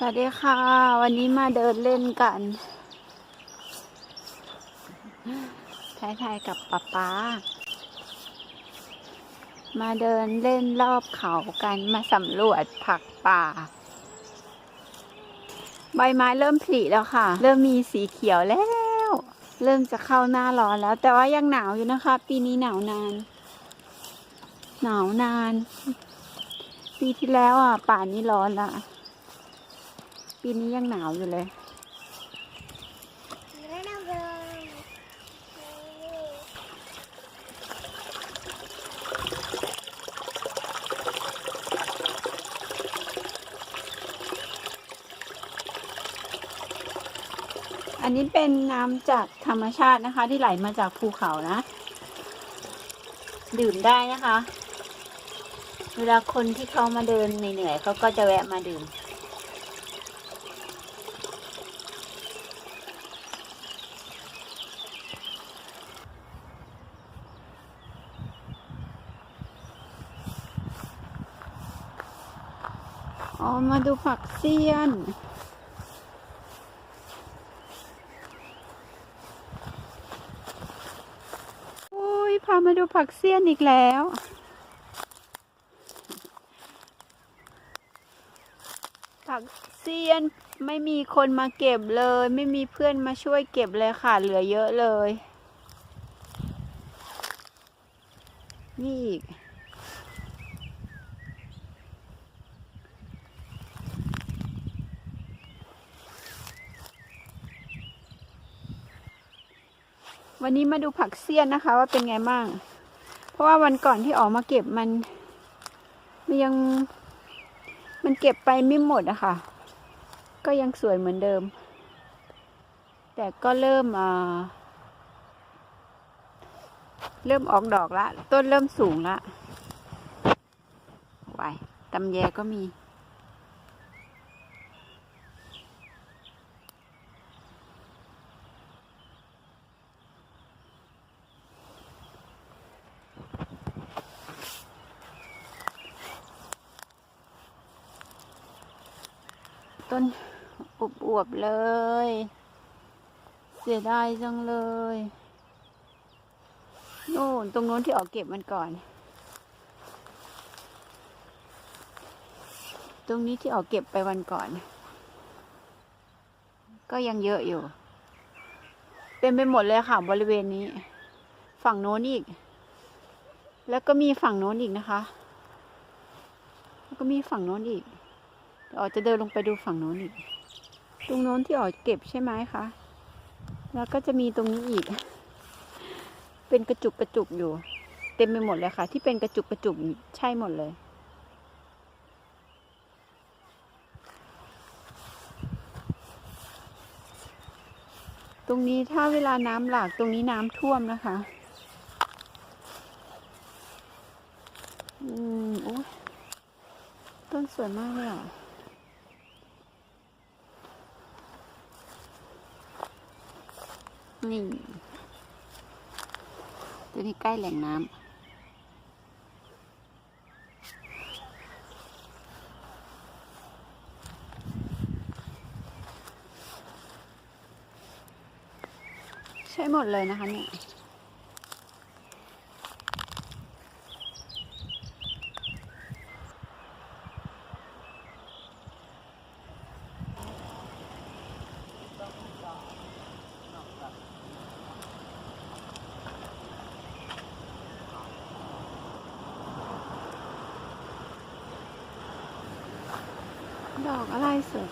สวัสดีค่ะ วันนี้มาเดินเล่นกันทายทายกับป๊าป๊า มาเดินเล่นรอบเขากันมาสำรวจผักป่า ใบไม้เริ่มผลิแล้วค่ะ เริ่มมีสีเขียวแล้ว เริ่มจะเข้าหน้าร้อนแล้ว แต่ว่ายังหนาวอยู่นะคะ ปีนี้หนาวนาน หนาวนาน ปีที่แล้วอะ ป่านนี้ร้อนละ ปีนี้ยังหนาวอยู่เลย อันนี้เป็นน้ำจากธรรมชาตินะคะ ที่ไหลมาจากภูเขานะ ดื่มได้นะคะ เวลาคนที่เขามาเดินเหนื่อยๆเขาก็จะแวะมาดื่ม อ๋อ มาดูผักเสี้ยน โอ้ย พามาดูผักเสี้ยนอีกแล้ว ผักเสี้ยนไม่มีคนมาเก็บเลย ไม่มีเพื่อนมาช่วยเก็บเลยค่ะ เหลือเยอะเลย นี่อีก วันนี้มาดูผักเสี้ยนนะคะ ว่าเป็นไงบ้าง เพราะว่าวันก่อนที่ออกมาเก็บมันมันยัง มันเก็บไปไม่หมดอะค่ะ ก็ยังสวยเหมือนเดิม แต่ก็เริ่มอ่าเริ่มออกดอกละ ต้นเริ่มสูงละไว้ตำแยก็มี ต้นอวบๆเลย เสียดายจังเลยโน่นตรงโน้นที่ออกเก็บมันก่อน ตรงนี้ที่ออกเก็บไปวันก่อน ก็ยังเยอะอยู่เต็มไปหมดเลยค่ะบริเวณนี้ ฝั่งโน้นอีก แล้วก็มีฝั่งโน้นอีกนะคะ แล้วก็มีฝั่งโน้นอีก ออจะเดินลงไปดูฝั่งโน้นอีก ตรงโน้นที่ออกเก็บใช่ไหมคะ แล้วก็จะมีตรงนี้อีก เป็นกระจุกกระจุกอยู่ เต็มไปหมดเลยค่ะ ที่เป็นกระจุกกระจุกใช่หมดเลยตรงนี้ถ้าเวลาน้ำหลากตรงนี้น้ำท่วมนะคะ อืมโอ้ยต้นสวยมากเลยอะ นี่ ตัวนี้ใกล้แหล่งน้ำใช้หมดเลยนะคะเนี่ย ดอกอะไรสวย